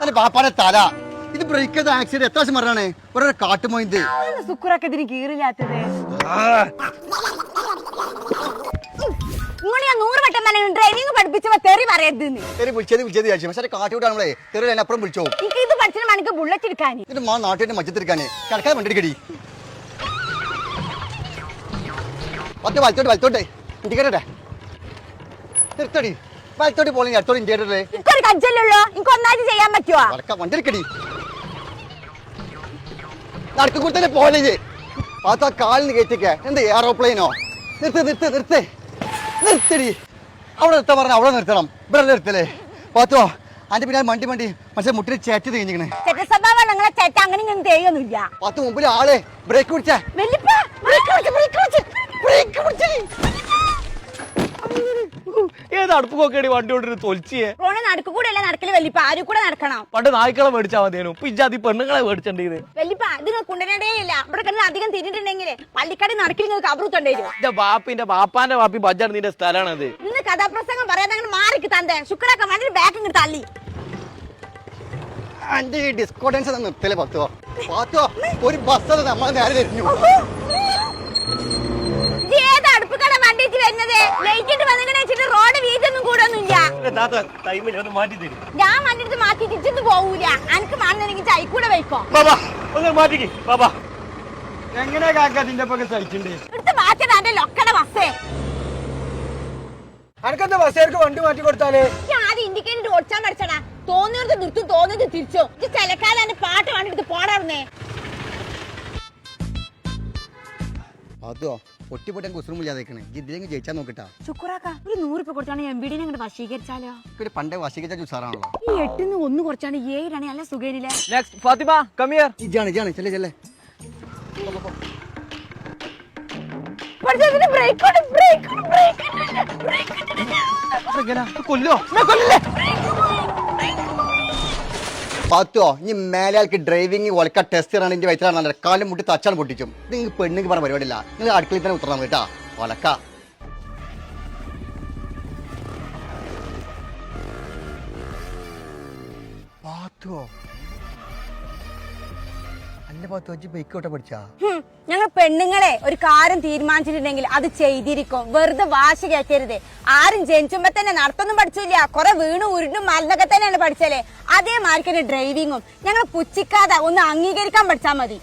അല്ല ബാപ്പാടെ തല. ഇത് ബ്രേക്ക് ചെയ്ത ആക്സിഡന്റ് എത്ര വർഷം ഒരേ കാട്ടുമോയിന്ത്. സുക്കുറാക്ക ഇതിന് കീറില്ലാത്തത്. ഇങ്ങനെ ഞാൻ നൂറ് വട്ടം തന്നെ ഡ്രൈവിംഗ് പഠിപ്പിച്ചപ്പോ തെറി പറയരുത് തെറി വിളിച്ചത് വിളിച്ചത് വിചാരിച്ചു. പക്ഷേ നമ്മളെ തെറി അതിനപ്പുറം വിളിച്ചോ? എനിക്ക് ഇത് പഠിച്ചിട്ട് മണിക്ക് ബുള്ളറ്റ് എടുക്കാൻ ഇതിന്റെ മാ നാട്ടിന്റെ മജ്ജത്തിരിക്കാന് കിടക്കാൻ വണ്ടി എടുക്കടി. പത്ത് വലത്തോട്ട് വലത്തോട്ടെ ഇൻഡിക്കേറ്ററെ നിർത്തടി. വലത്തോട്ട് പോലെ അടുത്തോട്ട് ഇൻഡിക്കേറ്ററേ എനിക്കൊരു കജ്ജല്ലോ എനിക്ക് ഒന്നായിട്ട് ചെയ്യാൻ പറ്റുമോ വടക്ക വണ്ടി എടുക്കടി നടക്ക് കൊടുത്തന്നെ പോലെ പാത്ത കാലിന് കയറ്റിക്ക. എന്ത് എയറോപ്ലെയിനോ നിർത്ത് നിർത്ത് നിർത്ത്. നിർത്തടി. അവിടെ നിർത്താൻ പറഞ്ഞ അവിടെ നിർത്തണം. ഇവിടെ നിർത്തല്ലേ പാത്തോ അതിന്റെ പിന്നെ മണ്ടി മണ്ടി. മനസ്സിലെ മുട്ടിന് ചേറ്റ് ചെയ്യൊന്നുമില്ല പത്ത് മുമ്പിൽ ആളെ. ബ്രേക്ക് പിടിച്ച. ഏത് അടുപ്പ് കൊക്കേടി വണ്ടി കൊണ്ടിട്ട് തൊലിച്ചേ. റോണ് നടക്കു കൂടെ അല്ല നടക്കൽ? വലിപ്പ ആരും കൂടെ നടക്കണം. പണ്ട് നായ്ക്കളെ മേടിച്ചാ മതിയേനു ഇപ്പൊ ഇജാതി പെണ്ണുങ്ങളെ മേടിച്ചിട്ടുണ്ട് വലിപ്പ ഇതിന് കുണ്ടനടേ ഇല്ല. ഇവിടെ കിടന്ന് അധികം തിരിഞ്ഞിട്ടുണ്ടെങ്കിൽ പള്ളിക്കടി നടക്കിൽ നിങ്ങൾ കബറുത്തണ്ടേ എന്റെ ബാപ്പിന്റെ ബാപ്പാന്റെ ബാപ്പി ബജാർ നിന്റെ സ്ഥലമാണത് ഇന്ന് കഥാപ്രസംഗം പറയാതെ അങ്ങനെ മാറിക്ക് തന്നെ ശുക്രാക്ക വണ്ടി ബാക്ക് ഇങ്ങോട്ട് തള്ളി. അന്റെ ഈ ഡിസ്കോഡൻസ് നിർത്തലേ പത്തോ പാത്തോ ഒരു ബസ് നമ്മളെ നേരെ തിരിഞ്ഞു ഇജ്ജ് ഏത് അടുപ്പ് കട വണ്ടിച്ച് വരുന്നത്? ടൈമിൽ ഒന്ന് മാറ്റി തരും. ഞാൻ വണ്ടിട്ട് മാറ്റി തിരിച്ചിട്ട് പോവൂല? അനക്ക് മാറുന്നെങ്കിൽ ചൈക്കൂടെ വെക്കോ ബാബാ ഒന്ന് മാറ്റിക്ക് ബാബാ. എങ്ങനെ കാക്ക നിന്റെ പൊക്കെ സഹിച്ചിണ്ട്? എടുത്ത് മാറ്റണ എന്റെ ലൊക്കട ബസ്സേ. അനക്കെന്താ ബസ്സേർക്ക് വണ്ടി മാറ്റി കൊടുത്താലേ? ഞാൻ ആദ്യം ഇൻഡിക്കേറ്റർ ഓടിച്ചാൻ പഠിച്ചടാ. തോന്നിയത് നിർത്തും തോന്നിയത് തിരിച്ചോ. ഇത് ചിലക്കാലം എന്റെ പാട്ട് വണ്ടിട്ട് പോടാർന്നേ പാത്തോ ഒട്ടിപ്പൊട്ടൻ കുസറും ഇല്ലാതേക്കണേ ജയിച്ചാൽ നോക്കിട്ടാ. ശുക്രാക്ക ഒരു നൂറ് രൂപ കൊടുത്താണ് എം ബി ഡിനെ അങ്ങോട്ട് വശീകരിച്ചാലോ? ഒരു പണ്ടേ വശീകരിച്ച ജുസാറാണല്ലോ ഈ എട്ടിന്ന് ഒന്ന് കുറച്ചാണ് ഏഴാണ് അല്ല സുഖേനില്ലേ നെക്സ്റ്റ് ഫാത്തിമ കമിയർ ഇജാണ് ഇജാണ് ചെല്ലേ ചെല്ലേ. Break break കൊല്ലോ. പാത്തോ ഇനി മേലാൾക്ക് ഡ്രൈവിംഗ് ഒലക്ക ടെസ്റ്റ് ആണ് എന്റെ വയറ്റിലാണ് കാലം മുട്ടി തച്ചാണ് പൊട്ടിച്ചും. നിങ്ങൾ പെണ്ണുങ്ങൾക്ക് പറഞ്ഞ പരിപാടിയില്ല. നിങ്ങൾ അടുക്കളയിൽ തന്നെ ഉത്തരണം കേട്ടാ. ഒലക്ക. പാത്തോ പഠിച്ചാ? ഞങ്ങൾ പെണ്ണുങ്ങളെ ഒരു കാര്യം തീരുമാനിച്ചിട്ടുണ്ടെങ്കിൽ അത് ചെയ്തിരിക്കും. വെറുതെ വാശി കയറ്റരുത് ആരും ജനിച്ചുമ്പോ തന്നെ നടത്തൊന്നും പഠിച്ചില്ല. കുറെ വീണ് ഉരുണ്ടും മരുന്നൊക്കെ തന്നെയാണ് പഠിച്ചല്ലേ അതേമാതിരി ഡ്രൈവിങ്ങും ഞങ്ങൾ പുച്ഛിക്കാതെ ഒന്ന് അംഗീകരിക്കാൻ പഠിച്ചാൽ മതി.